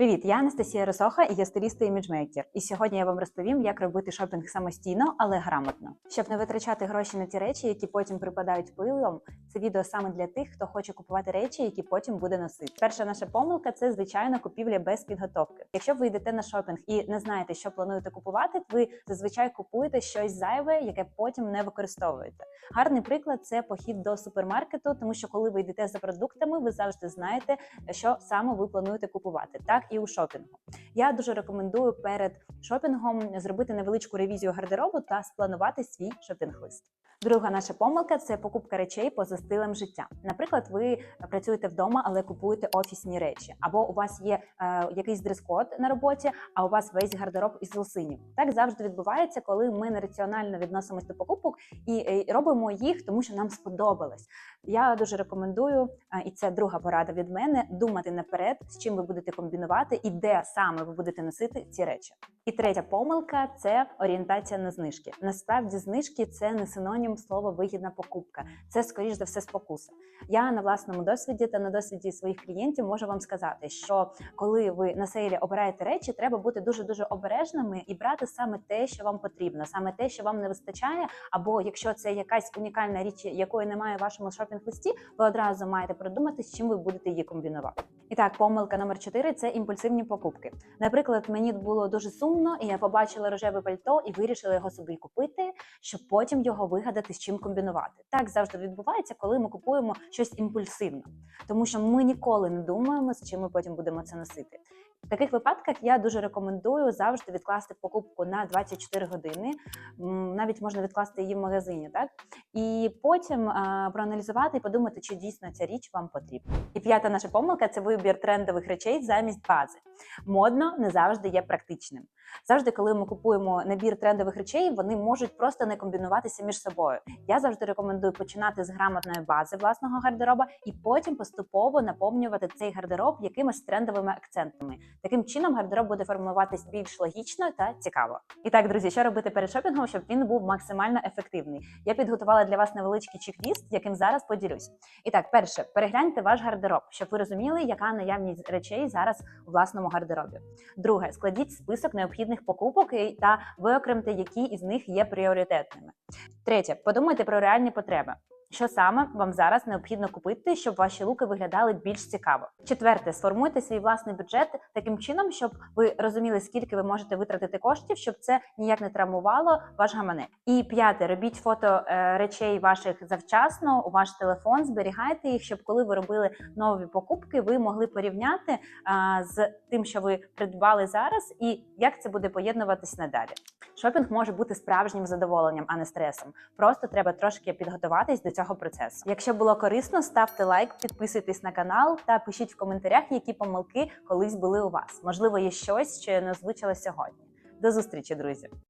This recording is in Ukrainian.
Привіт, я Анастасія Росоха і я стиліст і іміджмейкер. І сьогодні я вам розповім, як робити шопінг самостійно, але грамотно. Щоб не витрачати гроші на ті речі, які потім припадають пилом. Це відео саме для тих, хто хоче купувати речі, які потім буде носити. Перша наша помилка це звичайно купівля без підготовки. Якщо ви йдете на шопінг і не знаєте, що плануєте купувати, ви зазвичай купуєте щось зайве, яке потім не використовуєте. Гарний приклад це похід до супермаркету, тому що коли ви йдете за продуктами, ви завжди знаєте, що саме ви плануєте купувати. Так і у шопінгу. Я дуже рекомендую перед шопінгом зробити невеличку ревізію гардеробу та спланувати свій шопінг-лист. Друга наша помилка це покупка речей поза стилем життя. Наприклад, ви працюєте вдома, але купуєте офісні речі, або у вас є е, якийсь дрес-код на роботі, а у вас весь гардероб із лосинів. Так завжди відбувається, коли ми нераціонально відносимось до покупок і е, робимо їх, тому що нам сподобалось. Я дуже рекомендую, е, і це друга порада від мене: думати наперед, з чим ви будете комбінувати і де саме ви будете носити ці речі. І третя помилка це орієнтація на знижки. Насправді, знижки це не синонім слова вигідна покупка. Це скоріш за все спокуса. Я на власному досвіді та на досвіді своїх клієнтів можу вам сказати, що коли ви на сейлі обираєте речі, треба бути дуже дуже обережними і брати саме те, що вам потрібно, саме те, що вам не вистачає. Або якщо це якась унікальна річ, якої немає в вашому шопінг-листі, ви одразу маєте продумати, з чим ви будете її комбінувати. І так, помилка номер 4 – це імпульсивні покупки. Наприклад, мені було дуже сумно, і я побачила рожеве пальто і вирішила його собі купити, щоб потім його вигадати з чим комбінувати. Так завжди відбувається, коли ми купуємо щось імпульсивно, тому що ми ніколи не думаємо, з чим ми потім будемо це носити. В таких випадках я дуже рекомендую завжди відкласти покупку на 24 години. Навіть можна відкласти її в магазині, так і потім а, проаналізувати і подумати, чи дійсно ця річ вам потрібна. І п'ята наша помилка це вибір трендових речей замість бази. Модно не завжди є практичним. Завжди, коли ми купуємо набір трендових речей, вони можуть просто не комбінуватися між собою. Я завжди рекомендую починати з грамотної бази власного гардероба і потім поступово наповнювати цей гардероб якимись трендовими акцентами. Таким чином гардероб буде формуватись більш логічно та цікаво. І так, друзі, що робити перед шопінгом, щоб він був максимально ефективний? Я підготувала для вас невеличкий чек-ліст, яким зараз поділюсь. І так, перше, перегляньте ваш гардероб, щоб ви розуміли, яка наявність речей зараз у власному гардеробі. Друге, складіть список необхідних покупок та виокремте, які із них є пріоритетними. Третє, подумайте про реальні потреби. Що саме вам зараз необхідно купити, щоб ваші луки виглядали більш цікаво? Четверте, сформуйте свій власний бюджет таким чином, щоб ви розуміли, скільки ви можете витратити коштів, щоб це ніяк не травмувало ваш гаманець. І п'яте, робіть фото е, речей ваших завчасно у ваш телефон, зберігайте їх, щоб коли ви робили нові покупки, ви могли порівняти з тим, що ви придбали зараз, і як це буде поєднуватись надалі. Шопінг може бути справжнім задоволенням, а не стресом. Просто треба трошки підготуватись до цього процесу. Якщо було корисно, ставте лайк, підписуйтесь на канал та пишіть в коментарях, які помилки колись були у вас. Можливо, є щось, що я не озвучила сьогодні. До зустрічі, друзі!